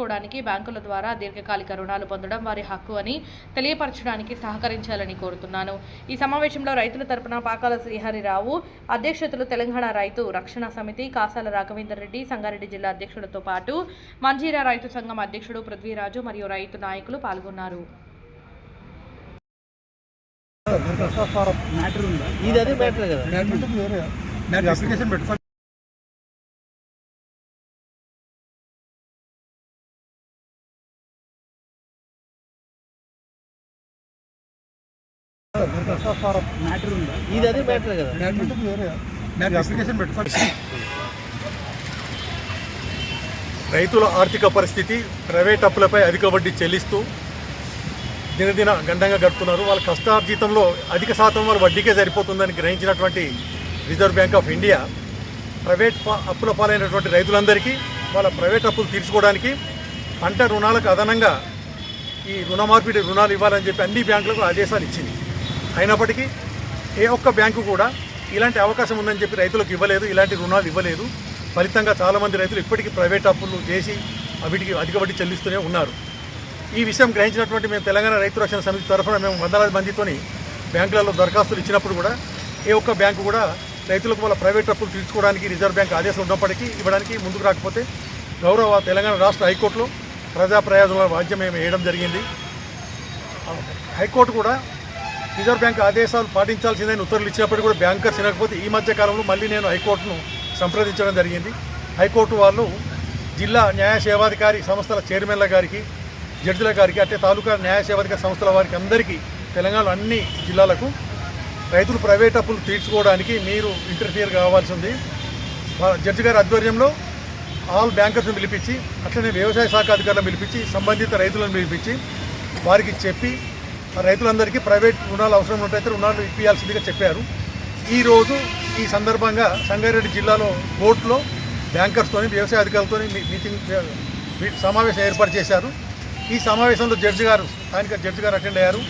తీర్చుకోవడానికి బ్యాంకుల ద్వారా దీర్ఘకాలిక రుణాలు పొందడం వారి హక్కు అని తెలియపరచడానికి సహకరించాలని కోరుతున్నాను. ఈ సమావేశంలో రైతుల తరపున పాకాల శ్రీహరిరావు అధ్యక్షతలు తెలంగాణ రైతు రక్షణ సమితి కాసాల రాఘవేందర్ రెడ్డి సంగారెడ్డి జిల్లా అధ్యక్షులతో పాటు మంజీరా రైతు సంఘం అధ్యక్షుడు పృథ్వీరాజు మరియు రైతు నాయకులు పాల్గొన్నారు. ఇది అదే మ్యాటర్ కదా? అప్లికేషన్ పెట్టుకో. ఇది అదే మ్యాటర్ కదా అప్లికేషన్ రైతుల ఆర్థిక పరిస్థితి ప్రైవేట్ అప్పులపై అధిక వడ్డీ చెల్లిస్తూ దినదిన గండంగా గడుపుతున్నారు. వాళ్ళ కష్టార్జితంలో అధిక శాతం వాళ్ళ వడ్డీకే సరిపోతుందని గ్రహించినటువంటి reserve bank of India private అప్పుల పాలైనటువంటి రైతులందరికీ వాళ్ళ ప్రైవేట్ అప్పులు తీర్చుకోవడానికి పంట రుణాలకు అదనంగా ఈ రుణమార్పిడి రుణాలు ఇవ్వాలని చెప్పి అన్ని బ్యాంకులకు ఆదేశాలు ఇచ్చింది. అయినప్పటికీ ఏ ఒక్క బ్యాంకు కూడా ఇలాంటి అవకాశం ఉందని చెప్పి రైతులకు ఇవ్వలేదు ఇలాంటి రుణాలు ఇవ్వలేదు. ఫలితంగా చాలామంది రైతులు ఇప్పటికీ ప్రైవేట్ అప్పులు చేసి వీటికి అధిక వడ్డీ చెల్లిస్తూనే ఉన్నారు. ఈ విషయం గ్రహించినటువంటి మేము తెలంగాణ రైతు రక్షణ సమితి తరఫున మేము వందలాది మందితోని బ్యాంకులలో దరఖాస్తులు ఇచ్చినప్పుడు కూడా ఏ ఒక్క బ్యాంకు కూడా రైతులకు వాళ్ళ ప్రైవేట్ అప్పులు తీర్చుకోవడానికి రిజర్వ్ బ్యాంక్ ఆదేశం ఉన్నప్పటికీ ఇవ్వడానికి ముందుకు రాకపోతే గౌరవ తెలంగాణ రాష్ట్ర హైకోర్టులో ప్రజా ప్రయోజనాల వాద్యం మేము వేయడం జరిగింది. హైకోర్టు కూడా రిజర్వ్ బ్యాంక్ ఆదేశాలు పాటించాల్సిందని ఉత్తర్వులు ఇచ్చినప్పటికీ కూడా బ్యాంకర్స్ వినకపోతే ఈ మధ్య కాలంలో మళ్ళీ నేను హైకోర్టును సంప్రదించడం జరిగింది. హైకోర్టు వాళ్ళు జిల్లా న్యాయ సేవాధికారి సంస్థల చైర్మన్ల గారికి జడ్జిల గారికి అంటే తాలూకా న్యాయ సేవాధికారి సంస్థల వారికి అందరికీ తెలంగాణలో అన్ని జిల్లాలకు రైతులు ప్రైవేట్ అప్పులు తీర్చుకోవడానికి మీరు ఇంటర్ఫియర్ కావాల్సి ఉంది. జడ్జి గారి ఆధ్వర్యంలో ఆల్ బ్యాంకర్స్ని పిలిపించి అట్లనే వ్యవసాయ శాఖ అధికారులను పిలిపించి సంబంధిత రైతులను పిలిపించి వారికి చెప్పి రైతులందరికీ ప్రైవేట్ రుణాలు అవసరం ఉన్నట్టయితే రుణాలు ఇప్పించాల్సిందిగా చెప్పారు. ఈరోజు ఈ సందర్భంగా సంగారెడ్డి జిల్లాలో కోర్టులో బ్యాంకర్స్తోని వ్యవసాయ అధికారులతో మీటింగ్ సమావేశం ఏర్పాటు చేశారు. ఈ సమావేశంలో జడ్జి గారు స్థానిక జడ్జి గారు అటెండ్ అయ్యారు.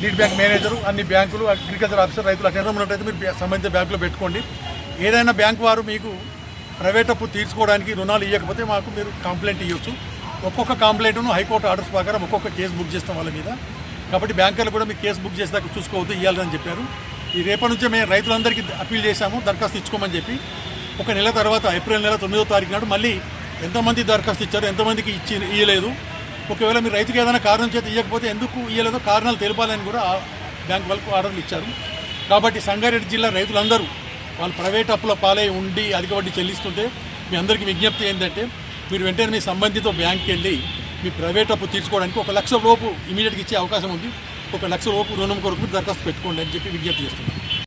నీట్ బ్యాంక్ మేనేజరు అన్ని బ్యాంకులు అగ్రికల్చర్ ఆఫీసర్ రైతులు అటెండ్ ఉన్నట్టయితే మీరు సంబంధించిన సంబంధిత బ్యాంకులో పెట్టుకోండి. ఏదైనా బ్యాంక్ వారు మీకు ప్రైవేట్ అప్పు తీర్చుకోవడానికి రుణాలు ఇవ్వకపోతే మాకు మీరు కంప్లైంట్ ఇవ్వచ్చు ఒక్కొక్క కంప్లైంట్ను హైకోర్టు ఆర్డర్స్ ప్రకారం ఒక్కొక్క కేసు బుక్ చేస్తాం వాళ్ళ మీద. కాబట్టి బ్యాంకర్లు కూడా మీకు కేసు బుక్ చేసేదాకా చూసుకోవద్దు ఇవ్వాలని చెప్పారు. ఈ రేపటి నుంచే మేము రైతులందరికీ అప్పీల్ చేశాము దరఖాస్తు ఇచ్చుకోమని చెప్పి. ఒక నెల తర్వాత ఏప్రిల్ నెల తొమ్మిదో తారీఖు నాడు మళ్ళీ ఎంతమంది దరఖాస్తు ఇచ్చారు ఎంతమందికి ఇచ్చి ఇవ్వలేదు ఒకవేళ మీరు రైతుకి ఏదైనా కారణం చేత ఇవ్వకపోతే ఎందుకు ఇవ్వలేదో కారణాలు తెలపాలని కూడా బ్యాంక్ వాళ్ళకు ఆర్డర్లు ఇచ్చారు. కాబట్టి సంగారెడ్డి జిల్లా రైతులందరూ వాళ్ళు ప్రైవేట్ అప్పుల పాలై ఉండి అధిక వడ్డీ చెల్లిస్తుంటే మీ అందరికీ విజ్ఞప్తి ఏంటంటే మీరు వెంటనే మీ సంబంధిత బ్యాంక్కి వెళ్ళి మీ ప్రైవేట్ అప్పు తీర్చుకోవడానికి ఒక లక్ష లోపు ఇమీడియట్గా ఇచ్చే అవకాశం ఉంది. ఒక లక్ష లోపు రుణం కొరకు దరఖాస్తు పెట్టుకోండి అని చెప్పి విజ్ఞప్తి చేస్తున్నాను